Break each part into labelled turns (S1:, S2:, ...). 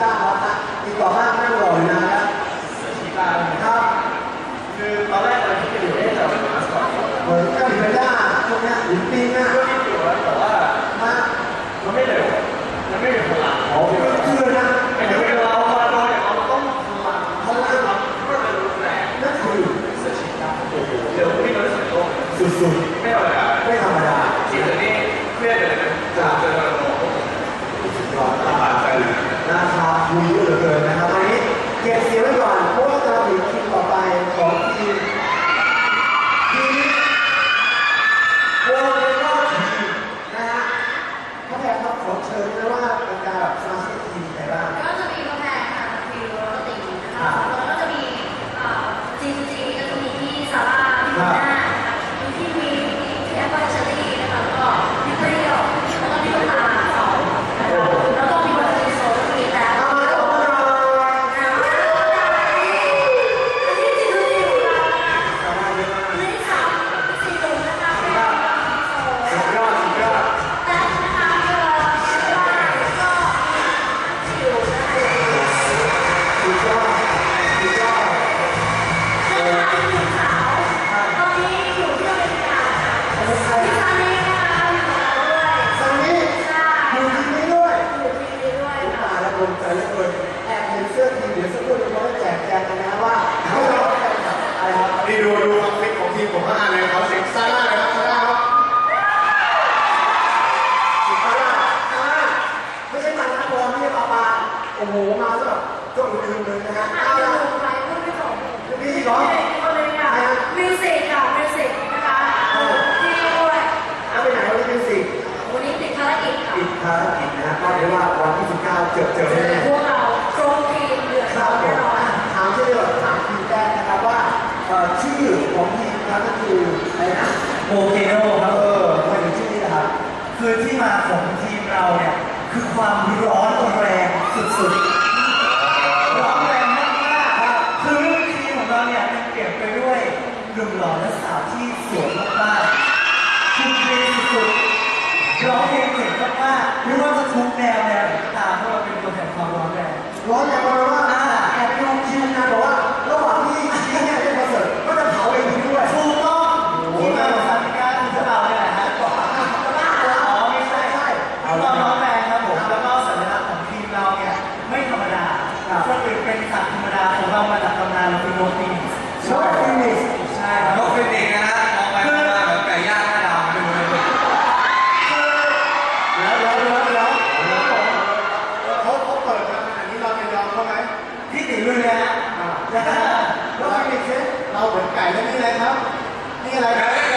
S1: สร้างวั
S2: ดมีต่
S1: อมา
S2: ว่าเพราะ
S1: ว่าการ
S3: ผลิตต่อไป ช่วงอื่นเล
S1: ยนะฮะ
S3: อ่ามี
S1: อีกเหรอ
S3: แล้ว
S1: ไปไหนวันนี้มิ
S3: วสิก
S1: ปิดภารกิจนะฮะก็เรียกว่าวันที่19เจอเจอแน่
S3: ๆ ครับ
S1: ผม
S3: อะ
S1: ถามชื่อถามทีมแรกนะครับว่าเอ่อชื่อของทีมครับก็คืออะไรนะ
S4: โอเคโน่ค
S1: เอ
S4: รับ
S1: อทำไมถึงชื่อนี้ล่ะครับ
S4: คือที่มาของทีมเราเนี่ย คือความร้อนแรงสุด นกฟิกใช่นก
S1: ฟิ
S5: กนะฮะมองไปมองมาเหมือนไก่ย่างห้าดาวรเลยเขาเขาเปิดมาอันนี้เราจะยอมเขาไหม
S4: ที่ติดเลยนะฮะ
S1: เรา
S5: เหมือนไก่แล้วนี่อะไรครับ นี่อะไร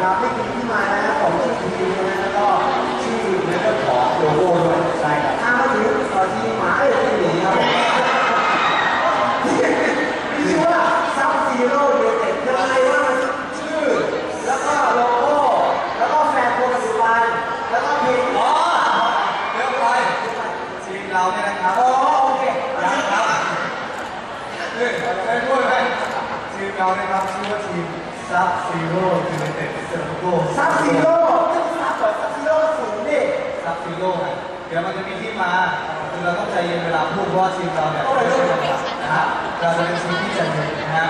S5: นครับ
S1: นี่คือ
S5: ที่มานะ
S4: ขอ
S1: ง
S5: ตัวทีนะ
S1: แล้วก็ชื่อแล้วก็ขอโลโก้ด้วยใช่ครับถ้ามาถึงตอนที่หมาเอ็ดหนีครับนี่ชื่อว่าซับซีโร่ยูเต็ดยังไงว่ามันชื่อ แล้วก็โลโก้ แล้วก็แฟนคนปัจจุบันแล้วก็เพลง
S5: อ๋อเรียวไปทีมเราเนี่ยนะครับ
S1: อ๋โอเค
S5: ยังครับนี่ยใครพูดไหมทีมเราเนี่ยครับชื่อว่าทีม ซับซีโร่ยูไเต็ดเซโก
S1: ซับซีโร่ต้องซับก่อนซับซีโร่ศูนย์ดิ
S5: ซับซีโร่เดี๋ยวมันจะมีที่มาคือเราต้องใจเย็นเวลาพูดเพราะทีมเราเนี่ยเราเป็นทีมที่ใจเย็นนะฮะ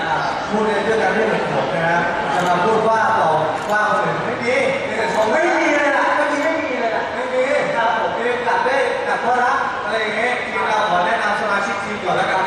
S5: พูดในเรื่องการเล่นแบบผมนะฮะจะมาพูดว่าต่อว่าคนอื่นไม่ดีในแต่ชม
S1: ไม่
S5: มี
S1: เลยนะไม่มีไม่มีเลยนะ
S5: ไม่มีครับผมเม่ได้กลับได้กลับเพราะรักอะไรอย่างเงี้ยทีมเราขอแนะนำสมาชิกทีมก่อนแล้วกัน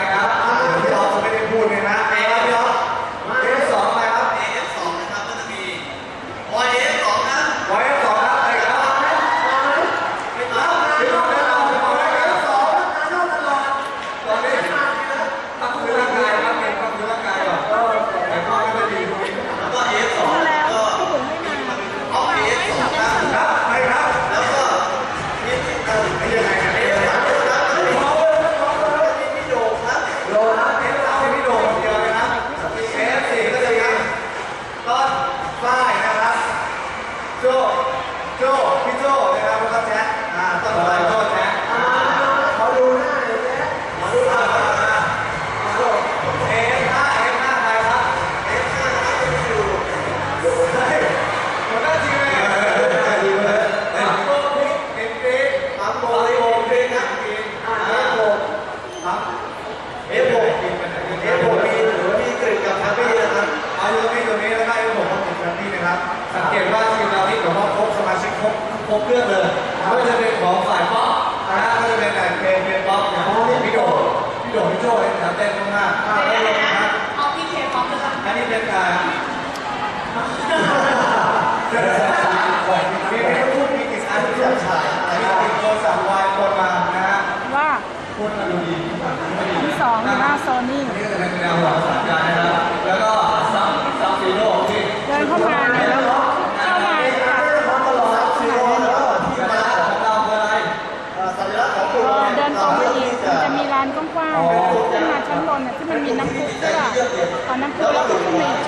S5: สังเกตว่าทีมเรา
S1: นี่แบ
S5: บว่าครบสมาชิกครบครบเรื่องเลยไม่ว่าจะเป็นของฝ่ายป๊อปนะฮะก็จะเป็นแต่เพลงเพลงป๊อปอย่างพี่โดพี่โดพี่โจเองครับเต้นมากๆอ่าได้ลงนะครับ
S3: เอาพี่เคพร้อมเลยค่ะ
S5: อันนี้เป็นการมีมีพูดมีกิจการที่อยากฉายอันนี้ติดโทรศัพท์วายคนมานะฮะ
S6: ว่า
S5: พูดมาดูดี
S6: ที่สองหน้าโซนี่
S5: อันนี้ก็จะเป็นแนวหัวสามการน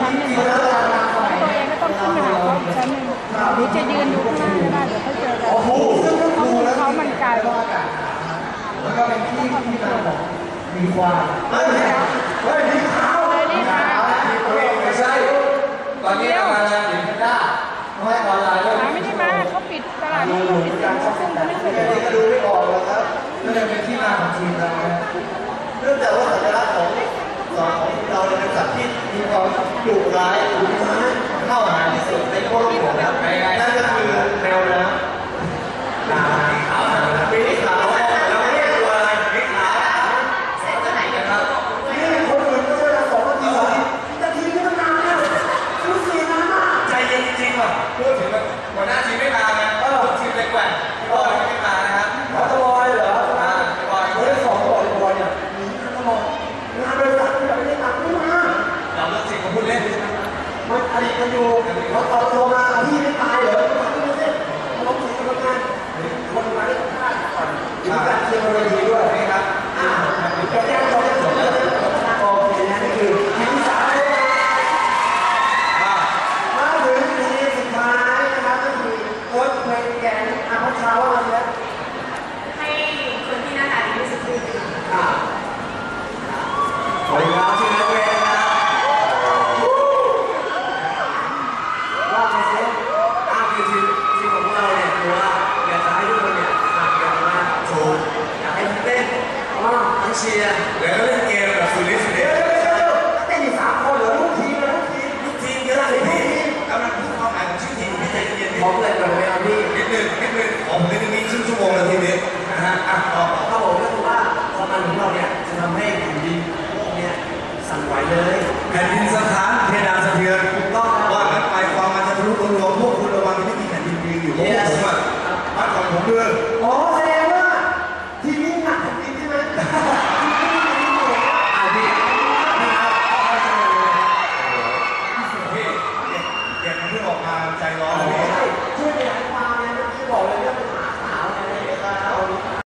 S6: ชั้นหนึ่งตัวเองก็ต้องขึ้นมาหาเขาอีกชั้นหนึ่งหรือจะยืนอยู่ข้างล่าก็ได้เดี๋ยวค่อยเจอกัน
S1: โอ้โหซึ่งก็
S6: เขา
S1: ดูแล้ว
S6: เขามันไกล
S1: แล้วก็เป็นที่ที่มาบอกมีความเฮ้ยเฮ้ยมีขาว
S6: เลยนี่ค่ะ
S5: ไม่ใช่ตอนนี้ทำงานอะไรอยู่ที่ด้าไม่ออนไลน์ด้วย
S6: หาไม่ได้มาเขาปิดตลาดนี้เขาปิดกันซึ่งเขาไม่เคยเล
S1: นี้
S6: ย
S1: ก็ดูไม่ออกแล้วครับ
S5: ก็จะเป็นที่มาของทีมเรานะ
S1: เนื่องจากว่าสัญลักษณ์ของ ของเราเนี่ยเป็นสัตว์ที่มีความดุร้ายดุร้ายเข้าหาที่สุดในโลกของเรานั่นก็คือแมวน้ำ มั
S3: น
S1: อ
S5: ดี
S1: ต
S5: กัน
S1: อยู่เขาตอบโทรมาพี่ไม่ตายเหรอมาดูสิลงถึงกรรมการคนมาได้ค่าก่อนมีการเชียร์บนเวทีด้วย
S5: นี่ครับ
S1: อ่าจบยังจบยังจบยังโอเคนะนี่คือทีมที่สามเลย
S5: อ่า
S1: มาถึงทีมสุดท้ายนะครับก็คือโค้ชเพลงแกนอาพัชราว่าไง
S3: ให้คนที่หน้าตาดีที่สุดคือ
S1: อ่าสวัสดีครับชื่อนักเวทนะครับว่าไงสิ
S2: อ้าวคือทีมทีมของพวกเราเนี่ยคือว่าอยากจะให้ทุกคนเนี่ยสนับสนุนมากโชว์อยากให้ทั้งเต้น
S1: อ่า
S2: ทั้ง เชียร์
S5: เดี๋ยวเล่นเกมแบบสุดฤทธิ์สุดเด็
S1: เดี๋
S5: ด
S1: ยวเดี๋ยวเดี๋ยวเต้นอยู่สามคนเหรอลูกทีมเลยลูกทีม
S2: ทุกทีเยอะเลยพี่กำลังพูดความหมายของชื่อทีมพี่ใจเย็น
S1: พร้อมเลยก่อนไหมครับพี่
S5: นิดนึงนิดนึงผมนิดนึงนี้ครึ่งชั่วโมงนาทีนี้นะฮะอะต่อ
S2: ๆครับผมก็คือว่าความมันของเราเนี่ยจะทำให้แผ่นดินโลกเนี่ยสั่นไหวเลย
S5: แผ่นดินสถานเพดานสะเทือน